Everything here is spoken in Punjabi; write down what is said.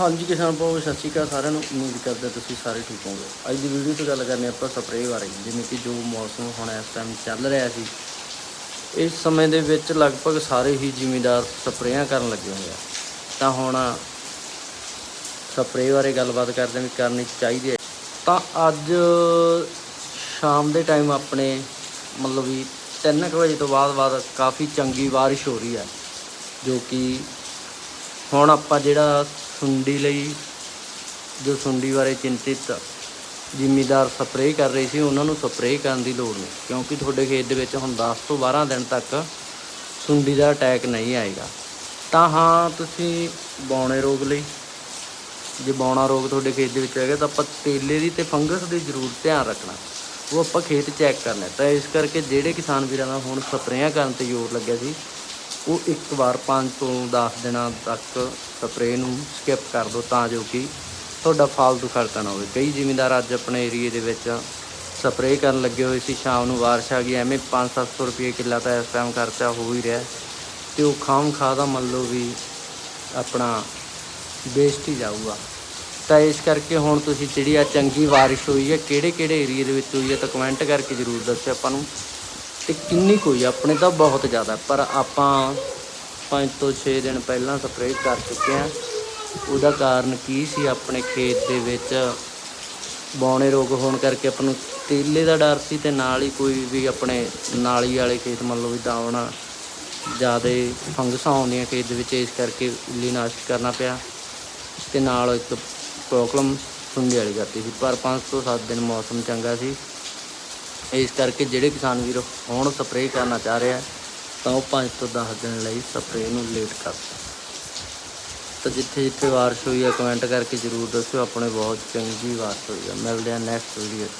ਹਾਂਜੀ ਕਿਸਾਨ ਭਾਊ, ਸਤਿ ਸ਼੍ਰੀ ਅਕਾਲ ਸਾਰਿਆਂ ਨੂੰ। ਉਮੀਦ ਕਰਦੇ ਤੁਸੀਂ ਸਾਰੇ ਠੀਕ ਹੋਵੋਗੇ। ਅੱਜ ਦੀ ਵੀਡੀਓ 'ਚ ਗੱਲ ਕਰਨੀ ਆਪਾਂ ਸਪਰੇਅ ਬਾਰੇ, ਜਿਵੇਂ ਕਿ ਜੋ ਮੌਸਮ ਹੁਣ ਇਸ ਟਾਈਮ ਚੱਲ ਰਿਹਾ ਸੀ। ਇਸ ਸਮੇਂ ਦੇ ਵਿੱਚ ਲਗਭਗ ਸਾਰੇ ਹੀ ਜ਼ਿਮੀਂਦਾਰ ਸਪਰੇਆਂ ਕਰਨ ਲੱਗੇ ਹੋਏ ਆ। ਤਾਂ ਹੁਣ ਸਪਰੇਅ ਬਾਰੇ ਗੱਲਬਾਤ ਕਰਦੇ ਵੀ ਕਰਨੀ ਚਾਹੀਦੀ ਹੈ। ਤਾਂ ਅੱਜ ਸ਼ਾਮ ਦੇ ਟਾਈਮ ਆਪਣੇ ਮਤਲਬ ਵੀ 3 ਵਜੇ ਤੋਂ ਬਾਅਦ ਬਾਅਦ ਕਾਫੀ ਚੰਗੀ ਬਾਰਿਸ਼ ਹੋ ਰਹੀ ਹੈ। ਜੋ ਕਿ ਹੁਣ ਆਪਾਂ ਜਿਹੜਾ ਸੁੰਡੀ ਲਈ, ਜੋ ਸੁੰਡੀ ਬਾਰੇ ਚਿੰਤਿਤ ਜ਼ਿਮੀਦਾਰ ਸਪਰੇਅ ਕਰ ਰਹੇ ਸੀ, ਉਹਨਾਂ ਨੂੰ ਸਪਰੇਅ ਕਰਨ ਦੀ ਲੋੜ ਨਹੀਂ, ਕਿਉਂਕਿ ਤੁਹਾਡੇ ਖੇਤ ਦੇ ਵਿੱਚ ਹੁਣ 10 ਤੋਂ 12 ਦਿਨ ਤੱਕ ਸੁੰਡੀ ਦਾ ਅਟੈਕ ਨਹੀਂ ਆਏਗਾ। ਤਾਂ ਹਾਂ, ਤੁਸੀਂ ਬੌਣੇ ਰੋਗ ਲਈ, ਜੇ ਬੌਣਾ ਰੋਗ ਤੁਹਾਡੇ ਖੇਤ ਦੇ ਵਿੱਚ ਹੈਗਾ, ਤਾਂ ਆਪਾਂ ਤੇਲੇ ਦੀ ਤੇ ਫੰਗਸ ਦੀ ਜ਼ਰੂਰ ਧਿਆਨ ਰੱਖਣਾ। ਉਹ ਆਪਾਂ ਖੇਤ ਚੈੱਕ ਕਰਨਾ ਤਾਂ ਇਸ ਕਰਕੇ ਜਿਹੜੇ ਕਿਸਾਨ ਵੀਰਾਂ ਦਾ ਹੁਣ ਸਪਰੇਆਂ ਕਰਨ ਤੇ ਜ਼ੋਰ ਲੱਗਿਆ ਸੀ ਉਹ ਇੱਕ ਵਾਰ 5 ਤੋਂ 10 ਦਿਨਾਂ ਤੱਕ ਸਪਰੇਅ ਨੂੰ ਸਕਿਪ ਕਰ ਦਿਓ ਤਾਂ ਜੋ ਕਿ ਤੁਹਾਡਾ ਫਾਲਤੂ ਖਰਚਾ ਨਾ ਹੋਵੇ। ਕਈ ਜ਼ਿਮੀਂਦਾਰ ਅੱਜ ਆਪਣੇ ਏਰੀਏ ਦੇ ਵਿੱਚ ਸਪਰੇਅ ਕਰਨ ਲੱਗੇ ਹੋਏ ਸੀ। ਸ਼ਾਮ ਨੂੰ ਬਾਰਿਸ਼ ਆ ਗਈ, ਐਵੇਂ 5-700 ਰੁਪਏ ਕਿੱਲਾ ਤਾਂ ਇਸ ਟਾਈਮ ਖਰਚਾ ਹੋ ਹੀ ਰਿਹਾ। ਤੇ ਉਹ ਖਾਮ ਖਾ ਦਾ ਮੰਨ ਲਓ ਵੀ ਆਪਣਾ ਵੇਸਟ ਹੀ ਜਾਊਗਾ। ਤਾਂ ਇਸ ਕਰਕੇ ਹੁਣ ਤੁਸੀਂ ਜਿਹੜੀ ਆ ਚੰਗੀ ਬਾਰਿਸ਼ ਹੋਈ ਹੈ ਕਿਹੜੇ ਕਿਹੜੇ ਏਰੀਏ ਦੇ ਵਿੱਚ ਹੋਈ ਹੈ ਤਾਂ ਕਮੈਂਟ ਕਰਕੇ ਜ਼ਰੂਰ ਦੱਸਿਓ। ਆਪਾਂ ਨੂੰ ਤੇ ਕਿੰਨੀ ਕੋਈ ਆਪਣੇ ਤਾਂ ਬਹੁਤ ਜ਼ਿਆਦਾ, ਪਰ ਆਪਾਂ 5 ਤੋਂ 6 ਦਿਨ ਪਹਿਲਾਂ ਸਪਰੇਅ ਕਰ ਚੁੱਕੇ ਹਾਂ ਉਹਦਾ ਕਾਰਨ ਕੀ ਸੀ? ਆਪਣੇ ਖੇਤ ਦੇ ਵਿੱਚ ਬੌਣੇ ਰੋਗ ਹੋਣ ਕਰਕੇ ਆਪਾਂ ਨੂੰ ਤੇਲੇ ਦਾ ਡਰ ਸੀ ਤੇ ਨਾਲ ਹੀ ਕੋਈ ਵੀ ਆਪਣੇ ਨਾਲੀ ਵਾਲੇ ਖੇਤ ਮੰਨ ਲਓ ਵੀ ਦਾਉਣਾ ਜ਼ਿਆਦਾ ਫੰਗਸਾਂ ਆਉਂਦੀਆਂ ਖੇਤ ਦੇ ਵਿੱਚ, ਇਸ ਕਰਕੇ ਉੱਲੀ ਨਾਸ਼ਕ ਕਰਨਾ ਪਿਆ। ਤੇ ਨਾਲ ਇੱਕ ਪ੍ਰੋਬਲਮ ਸੁੰਡੀ ਵਾਲੀ ਕਰਤੀ ਸੀ। ਪਰ 5 ਤੋਂ 7 ਦਿਨ ਮੌਸਮ ਚੰਗਾ ਸੀ। ਇਸ ਕਰਕੇ ਜਿਹੜੇ ਕਿਸਾਨ ਵੀਰ ਹੁਣ ਸਪਰੇਅ ਕਰਨਾ ਚਾਹ ਰਿਹਾ ਤਾਂ ਉਹ 5 ਤੋਂ 10 ਦਿਨ ਲਈ ਸਪਰੇਅ ਨੂੰ ਲੇਟ ਕਰ ਸਕਦਾ ਤਾਂ ਜਿੱਥੇ ਜਿੱਥੇ ਵਾਰਸ਼ ਹੋਈ ਹੈ ਕਮੈਂਟ ਕਰਕੇ ਜ਼ਰੂਰ ਦੱਸਿਓ, ਆਪਣੇ ਬਹੁਤ ਚੰਗੀ ਵਾਰਸ਼ ਹੋਈ ਹੈ ਮਿਲਦੇ ਆ ਨੈਕਸਟ ਵੀਡੀਓ